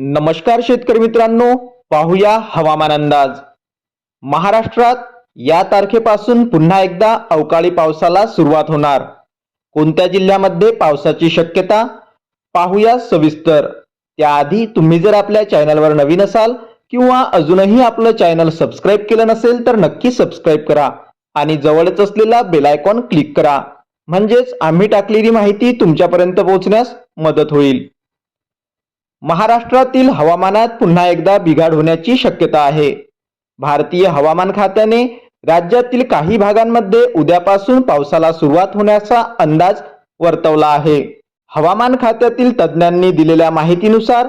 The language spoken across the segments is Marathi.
नमस्कार शेतकरी मित्रांनो पाहूया हवामान अंदाज. महाराष्ट्रात या तारखेपासून पुन्हा एकदा अवकाळी पावसाला सुरुवात होणार. कोणत्या जिल्ह्यामध्ये पावसाची शक्यता? पाहूया सविस्तर. त्याआधी तुम्ही जर आपल्या चॅनलवर नवीन असाल किंवा अजूनही आपलं चॅनल सबस्क्राईब केलं नसेल तर नक्की सबस्क्राईब करा आणि जवळच असलेला बेलायकॉन क्लिक करा. म्हणजेच आम्ही टाकलेली माहिती तुमच्यापर्यंत पोहोचण्यास मदत होईल. महाराष्ट्रातील हवामानात पुन्हा एकदा बिघाड होण्याची शक्यता आहे. भारतीय हवामान खात्याने राज्यातील काही भागांमध्ये उद्यापासून पावसाला सुरुवात होण्याचा अंदाज वर्तवला आहे. हवामान खात्यातील तज्ज्ञांनी दिलेल्या माहितीनुसार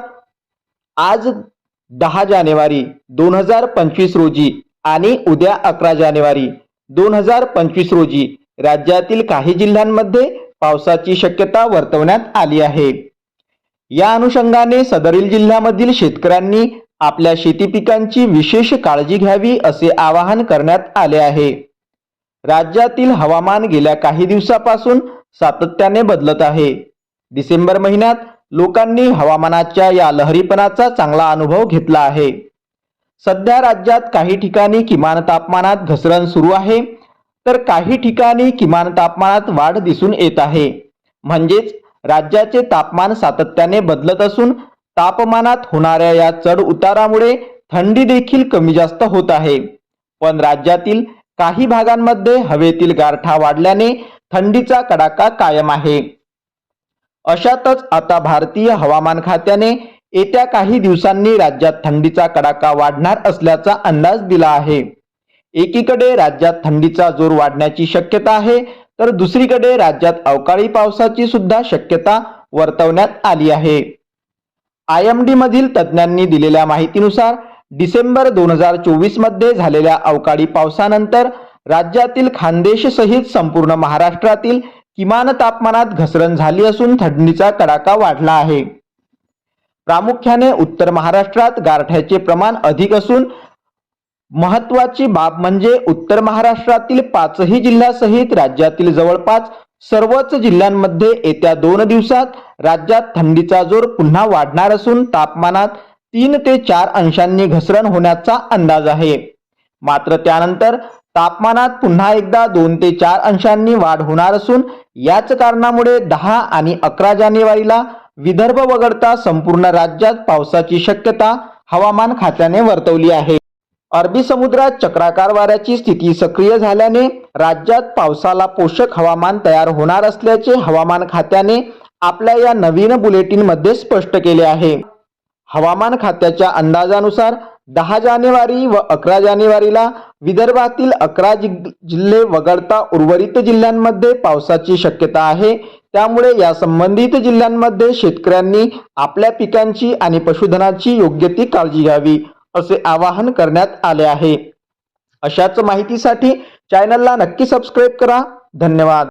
आज दहा जानेवारी दोन हजार पंचवीस रोजी आणि उद्या अकरा जानेवारी दोन हजार पंचवीस रोजी राज्यातील काही जिल्ह्यांमध्ये पावसाची शक्यता वर्तवण्यात आली आहे. या अनुषंगाने सदरील जिल्ह्यामधील शेतकऱ्यांनी आपल्या शेती पिकांची विशेष काळजी घ्यावी असे आवाहन करण्यात आले आहे. राज्यातील हवामान गेल्या काही दिवसापासून सातत्याने बदलत आहे. डिसेंबर महिन्यात लोकांनी हवामानाच्या या लहरीपणाचा चांगला अनुभव घेतला आहे. सध्या राज्यात काही ठिकाणी किमान तापमानात घसरण सुरू आहे तर काही ठिकाणी किमान तापमानात वाढ दिसून येत आहे. म्हणजेच राज्याचे तापमान सातत्याने बदलत असून तापमानात होणाऱ्या या चढ उतारामुळे थंडी देखील कमी जास्त होत आहे. पण राज्यातील काही भागांमध्ये हवेतील गारठा वाढल्याने थंडीचा कडाका कायम आहे. अशातच आता भारतीय हवामान खात्याने येत्या काही दिवसांनी राज्यात थंडीचा कडाका वाढणार असल्याचा अंदाज दिला आहे. एकीकडे राज्यात थंडीचा जोर वाढण्याची शक्यता आहे तर दुसरीकडे राज्यात अवकाळी पावसाची सुद्धा शक्यता वर्तवण्यात आली आहे. आय एम डी मधील तज्ज्ञांनी दिलेल्या माहितीनुसार डिसेंबर दोन हजार चोवीसमध्ये झालेल्या अवकाळी पावसानंतर राज्यातील खानदेश सहित संपूर्ण महाराष्ट्रातील किमान तापमानात घसरण झाली असून थंडीचा कडाका वाढला आहे. प्रामुख्याने उत्तर महाराष्ट्रात गारठ्याचे प्रमाण अधिक असून महत्वाची बाब म्हणजे उत्तर महाराष्ट्रातील पाचही जिल्ह्यासहित राज्यातील जवळपास सर्वच जिल्ह्यांमध्ये येत्या दोन दिवसात राज्यात थंडीचा जोर पुन्हा वाढणार असून तापमानात तीन ते चार अंशांनी घसरण होण्याचा अंदाज आहे. मात्र त्यानंतर तापमानात पुन्हा एकदा दोन ते चार अंशांनी वाढ होणार असून याच कारणामुळे दहा आणि अकरा जानेवारीला विदर्भ वगळता संपूर्ण राज्यात पावसाची शक्यता हवामान खात्याने वर्तवली आहे. अरबी समुद्रात चक्राकार वाऱ्याची स्थिती सक्रिय झाल्याने राज्यात पावसाला पोषक हवामान तयार होणार असल्याचे हवामान खात्याने आपल्या या नवीन बुलेटिनमध्ये स्पष्ट केले आहे. हवामान खात्याच्या अंदाजानुसार दहा जानेवारी व अकरा जानेवारीला विदर्भातील अकरा जिग- जिल्हे वगळता उर्वरित जिल्ह्यांमध्ये पावसाची शक्यता आहे. त्यामुळे या संबंधित जिल्ह्यांमध्ये शेतकऱ्यांनी आपल्या पिकांची आणि पशुधनाची योग्य ती काळजी घ्यावी. असे आवाहन करण्यात आले आहे. अशाच माहितीसाठी चॅनलला नक्की सबस्क्राईब करा. धन्यवाद.